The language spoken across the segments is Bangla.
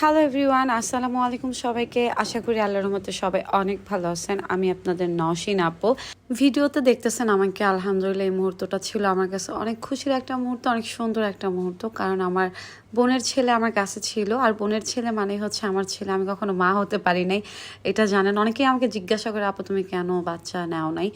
হ্যালো এভরিওয়ান আসসালামু আলাইকুম সবাইকে। আশা করি আল্লাহর মতো সবাই অনেক ভালো আছেন। আমি আপনাদের নসীন আপু। ভিডিওতে দেখতেছেন আমাকে, আলহামদুলিল্লাহ এই মুহূর্তটা ছিল আমার কাছে অনেক খুশির একটা মুহূর্ত, অনেক সুন্দর একটা মুহূর্ত। কারণ আমার বোনের ছেলে আমার কাছে ছিল। আর বোনের ছেলে মানে হচ্ছে আমার ছেলে। আমি কখনো মা হতে পারি নাই। এটা জানেন। অনেকেই আমাকে জিজ্ঞাসা করে, আপু, তুমি কেন বাচ্চা নেও নাই?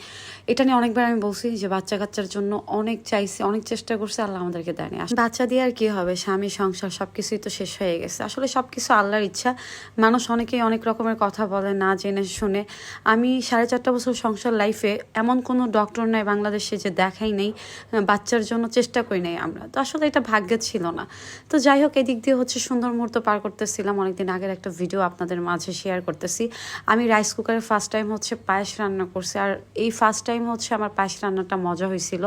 এটা নিয়ে অনেকবার আমি বলছি যে, বাচ্চা কাচ্চার জন্য অনেক চাইছি, অনেক চেষ্টা করছে। আল্লাহ আমাদেরকে দেয়নি। বাচ্চা দিয়ে আর কি হবে? স্বামী, সংসার, সবকিছুই তো শেষ হয়ে গেছে। আসলে সবকিছু আল্লাহর ইচ্ছা। মানুষ অনেকেই অনেক রকমের কথা বলে, না জেনে শুনে। আমি সাড়ে চারটা বছর সংসার লাইফে এমন কোনো ডক্টর নাই বাংলাদেশে যে দেখাই নেই বাচ্চার জন্য চেষ্টা করি নাই আমরা। তো আসলে এটা ভাগ্যে ছিল না। তো যাই হোক, এদিক দিয়ে হচ্ছে সুন্দর মুহূর্ত পার করতেছিলাম। অনেকদিন আগের একটা ভিডিও আপনাদের মাঝে শেয়ার করতেছি। আমি রাইস কুকারে ফার্স্ট টাইম হচ্ছে পায়েস রান্না করছি। আর এই ফার্স্ট টাইম হচ্ছে আমার পায়েস রান্নাটা মজা হয়েছিল।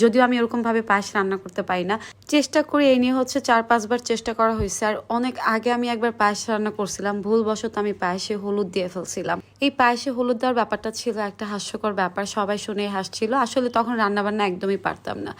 যদিও আমি এরকমভাবে পায়েস রান্না করতে পারি না। চেষ্টা করে এই নিয়ে হচ্ছে চার পাঁচবার চেষ্টা করা হয়েছে। আর অনেক আগে আমি একবার পায়েস রান্না করছিলাম। ভুলবশত আমি পায়েসে হলুদ দিয়ে ফেলছিলাম। এই পায়েসে হলুদ দেওয়ার ব্যাপারটা ছিল একটা হাস্যকর ব্যাপার। সবাই শুনে হাসছিল। আসলে তখন রান্নাবান্না একদমই পারতাম না।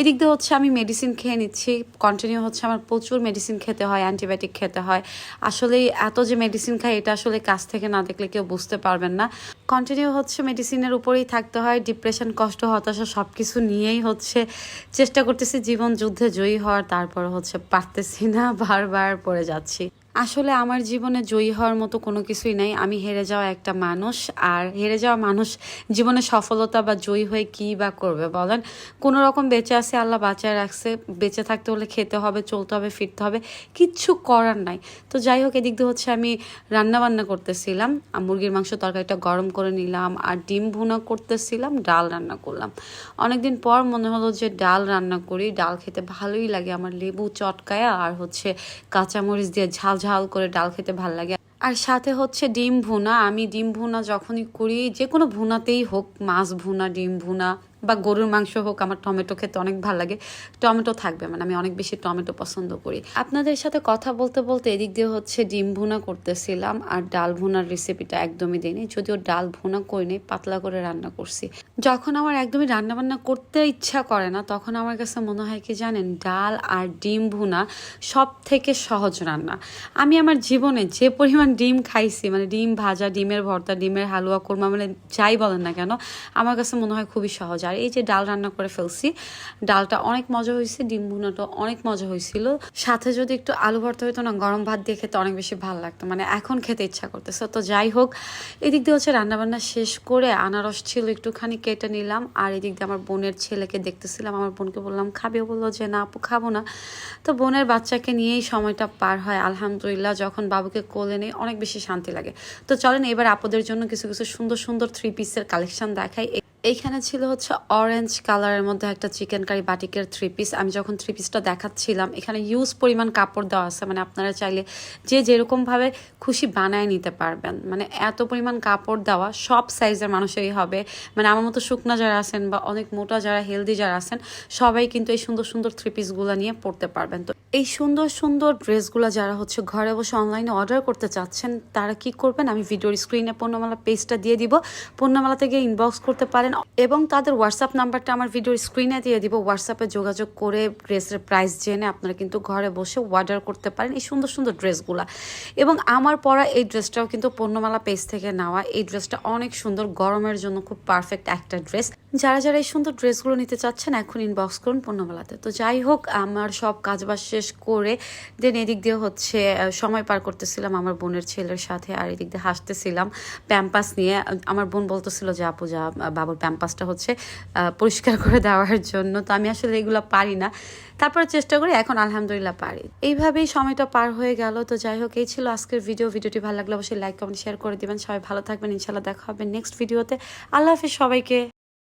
এদিক দিয়ে হচ্ছে আমি মেডিসিন খেয়ে নিচ্ছি। কন্টিনিউ হচ্ছে আমার প্রচুর মেডিসিন খেতে হয় অ্যান্টিবায়োটিক খেতে হয়। আসলে এত যে মেডিসিন খাই, এটা আসলে কাছ থেকে না দেখলে কেউ বুঝতে পারবেন না। কন্টিনিউ হচ্ছে মেডিসিনের উপরেই থাকতে হয়। ডিপ্রেশন কষ্ট, হতাশা সব কিছু নিয়েই হচ্ছে চেষ্টা করতেছি। জীবন যুদ্ধে জয়ী হওয়ার, তারপর হচ্ছে পারতেছি না, বারবার পড়ে যাচ্ছি। আসলে আমার জীবনে জয়ী হওয়ার মতো কোনো কিছুই নাই। আমি হেরে যাওয়া একটা মানুষ আর হেরে যাওয়া মানুষ জীবনে সফলতা বা জয়ী হয়ে কী বা করবে বলেন? কোনো রকম বেঁচে আছে আল্লাহ বাঁচায় রাখছে। বেঁচে থাকতে হলে খেতে হবে, চলতে হবে, ফিরতে হবে, কিচ্ছু করার নাই। তো যাই হোক, এদিক দিয়ে হচ্ছে আমি রান্না বান্না করতেছিলাম মুরগির মাংস তরকারিটা গরম করে নিলাম আর ডিম ভুনা করতেছিলাম, ডাল রান্না করলাম। অনেকদিন পর মনে হলো যে ডাল রান্না করি। ডাল খেতে ভালোই লাগে। আমার লেবু চটকায়া আর হচ্ছে কাঁচামরিচ দিয়ে ঝাল ঝাল করে ডাল খেতে ভালো লাগে। আর সাথে হচ্ছে ডিম ভুনা। আমি ডিম ভুনা যখনই করি, যে কোনো ভুনাতেই হোক, মাছ ভুনা, ডিম ভুনা বা গরুর মাংস হোক, আমার টমেটো খেতে অনেক ভালো লাগে। টমেটো থাকবে মানে আমি অনেক বেশি টমেটো পছন্দ করি। আপনাদের সাথে কথা বলতে বলতে এদিক দিয়ে হচ্ছে ডিম ভুনা করতেছিলাম আর ডাল ভুনার রেসিপিটা একদমই দিইনি। যদিও ডাল ভুনা করিনি, পাতলা করে রান্না করছি। যখন আমার একদমই রান্না বান্না করতে ইচ্ছা করে না, তখন আমার কাছে মনে হয় কি জানেন, ডাল আর ডিম ভুনা সব থেকে সহজ রান্না। আমি আমার জীবনে যে পরিমাণ ডিম খাইছি মানে ডিম ভাজা, ডিমের ভর্তা, ডিমের হালুয়া, কোরমা মানে যাই বলেন না কেন, আমার কাছে মনে হয় খুবই সহজ। আর এই যে ডাল রান্না করে ফেলছি, ডালটা অনেক মজা হয়েছে, ডিম ভুনাটা অনেক মজা হয়েছিল। সাথে যদি একটু আলু ভর্তা হইতো না, গরম ভাত দিয়ে খেতে অনেক বেশি ভালো লাগতো মানে এখন খেতে ইচ্ছা করতেছে। তো যাই হোক, এদিক দিয়ে হচ্ছে রান্নাবান্না শেষ করে আনারস ছিল, একটুখানি কেটে নিলাম, আর এদিক দিয়ে আমার বোনের ছেলেকে দেখতেছিলাম। আমার বোনকে বললাম, খাবে? বলল যে, না আপু, খাব না। তো বোনের বাচ্চাকে নিয়েই সময়টা পার হয়, আলহামদুলিল্লাহ, যখন বাবুকে কোলে নেই, অনেক বেশি শান্তি লাগে। তো চলেন, এবার আপুদের জন্য কিছু কিছু সুন্দর সুন্দর থ্রি পিসের কালেকশন দেখাই। এইখানে ছিল হচ্ছে অরেঞ্জ কালারের মধ্যে একটা চিকেন কারি বাটিকের থ্রি পিস আমি যখন থ্রি পিসটা দেখাচ্ছিলাম, এখানে ইউজ পরিমাণ কাপড় দেওয়া আছে। মানে আপনারা চাইলে যে যেরকমভাবে খুশি বানায় নিতে পারবেন। মানে এত পরিমাণ কাপড় দেওয়া সব সাইজের মানুষেরই হবে। মানে আমার মতো শুকনা যারা আছেন বা অনেক মোটা যারা হেলদি যারা আছেন, সবাই কিন্তু এই সুন্দর সুন্দর থ্রি পিসগুলো নিয়ে পড়তে পারবেন। তো এই সুন্দর সুন্দর ড্রেসগুলো যারা হচ্ছে ঘরে বসে অনলাইনে অর্ডার করতে চাচ্ছেন, তারা কি করবেন? আমি ভিডিওর স্ক্রিনে পণ্যমালা পেজটা দিয়ে দিব। পণ্যমালা থেকে ইনবক্স করতে পারেন। এবং তাদের হোয়াটসঅ্যাপ নাম্বারটা আমার ভিডিওর স্ক্রিনে দিয়ে দিব। হোয়াটসঅ্যাপে যোগাযোগ করে ড্রেসের প্রাইস জেনে আপনারা কিন্তু ঘরে বসে অর্ডার করতে পারেন এই সুন্দর সুন্দর ড্রেসগুলো এবং আমার পরা এই ড্রেসটাও কিন্তু পণ্যমালা পেজ থেকে নেওয়া। এই ড্রেসটা অনেক সুন্দর, গরমের জন্য খুব পারফেক্ট একটা ড্রেস যারা যারা এই সুন্দর ড্রেসগুলো নিতে চাচ্ছেন, এখন ইনবক্স করুন পণ্যমেলাতে। তো যাই হোক, আমার সব কাজবাজ শেষ করে দেন এদিক দিয়ে হচ্ছে সময় পার করতেছিলাম আমার বোনের ছেলের সাথে আর এদিক দিয়ে হাসতেছিলাম প্যাম্পাস নিয়ে। আমার বোন বলতেছিল যে, আপু, যা, বাবুর প্যাম্পাসটা হচ্ছে পরিষ্কার করে দেওয়ার জন্য। তো আমি আসলে এগুলো পারি না। তারপরে চেষ্টা করি, এখন আলহামদুলিল্লাহ পারি। এইভাবেই সময়টা পার হয়ে গেল। তো যাই হোক, এই ছিল আজকের ভিডিও ভিডিওটি ভালো লাগলে অবশ্যই লাইক কমেন্ট শেয়ার করে দিবেন। সবাই ভালো থাকবেন। ইনশাল্লাহ দেখা হবে নেক্সট ভিডিওতে আল্লাহ হাফিজ সবাইকে।